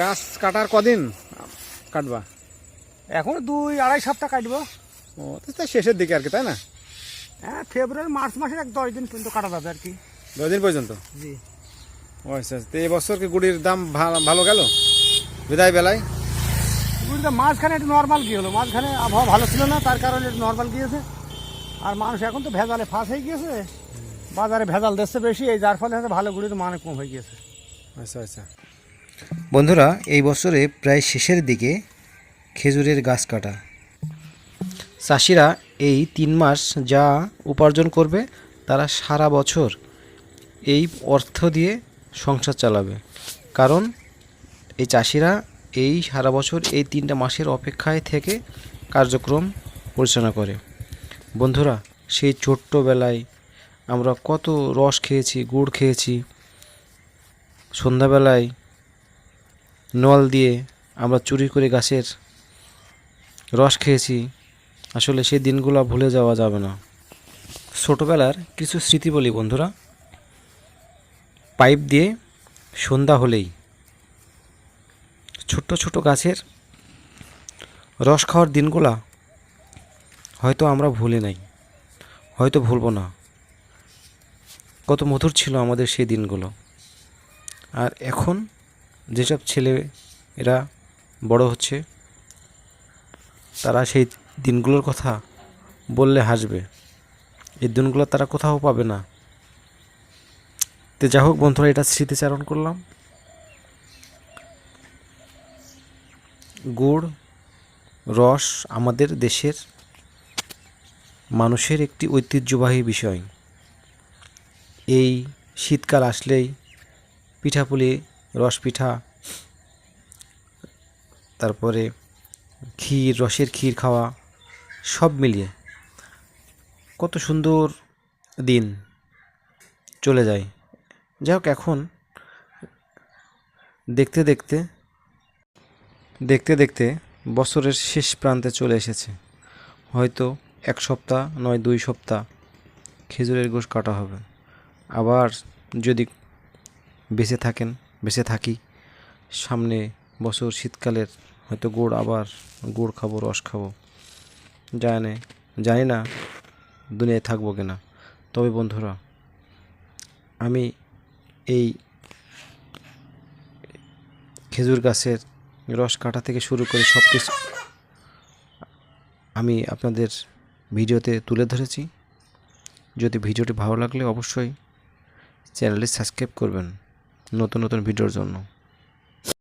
গাছ কাটার কদিন? কাটবা। এখন দুই আড়াই সপ্তাহ কাটবো। ও তো তাই শেষের দিকে আর কি তাই না? হ্যাঁ ফেব্রুয়ারি মার্চ মাসের এক দশ দিন পর্যন্ত কাটা যাবে আর কি। দশ দিন পর্যন্ত? জি। ও আচ্ছা আচ্ছা। তো এই বছর কি গুড়ির দাম ভালো গেল? বিদায় বেলায়? বুঝতে মাঝখানে একটু নর্মাল কি হলো। মাঝখানে আবহাওয়া ভালো ছিল না তার কারণে একটু নর্মাল গিয়েছে। আর মানুষ এখন তো ভেজালে ফাঁস হয়ে গিয়েছে। বাজারে ভেজাল দিচ্ছে বেশি এই যার ফলে হয়তো ভালো গুড়ির মান কম হয়ে গিয়েছে। আচ্ছা আচ্ছা। বন্ধুরা, এই বছরে প্রায় শেষের দিকে খেজুরের গাছ কাটা। চাষিরা এই তিন মাস যা উপার্জন করবে, তারা সারা বছর এই অর্থ দিয়ে সংসার চালাবে। কারণ এই চাষিরা এই সারা বছর এই তিনটা মাসের অপেক্ষায় থেকে কার্যক্রম পরিচালনা করে। বন্ধুরা, সেই ছোট্টবেলায় আমরা কত রস খেয়েছি, গুড় খেয়েছি। সন্ধ্যাবেলায় নল দিয়ে আমরা চুরি করে গাছের রস খেয়েছি। আসলে সেই দিনগুলো ভুলে যাওয়া যাবে না। ছোটোবেলার কিছু স্মৃতি বলি বন্ধুরা। পাইপ দিয়ে সন্ধ্যা হলেই ছোট্ট ছোট গাছের রস খাওয়ার দিনগুলা হয়তো আমরা ভুলে নাই, হয়তো ভুলবো না। কত মধুর ছিল আমাদের সেই দিনগুলো। আর এখন যেসব ছেলে এরা বড় হচ্ছে, তারা সেই দিনগুলোর কথা বললে হাসবে। এই দিনগুলো তারা কোথাও পাবে না। তো যাই হোক বন্ধুরা, এটা স্মৃতিচারণ করলাম। গুড়, রস আমাদের দেশের মানুষের একটি ঐতিহ্যবাহী বিষয়। এই শীতকাল আসলেই পিঠাপুলি রস পিঠা, তারপরে ক্ষীর, রসের ক্ষীর খাওয়া, সব মিলিয়ে কত সুন্দর দিন চলে যায়। যাই হোক, এখন দেখতে দেখতে দেখতে দেখতে বছরের শেষ প্রান্তে চলে এসেছে। হয়তো এক সপ্তাহ নয়, দুই সপ্তাহ খেজুরের গোশ কাটা হবে। আবার যদি বেঁচে থাকেন বেঁচে থাকি। সামনে বছর শীতকালের, হয়তো গুড় আবার, গুড় খাব, রস খাব। জানে, জানি না দুনিয়ায় থাকব কিনা। তবে বন্ধুরা, আমি এই খেজুর গাছের রস কাটা থেকে শুরু করে সব কিছু আমি আপনাদের ভিডিওতে তুলে ধরেছি। যদি ভিডিওটি ভালো লাগলে অবশ্যই চ্যানেলটি সাবস্ক্রাইব করবেন। নতুন নতুন ভিডিওর জন্য।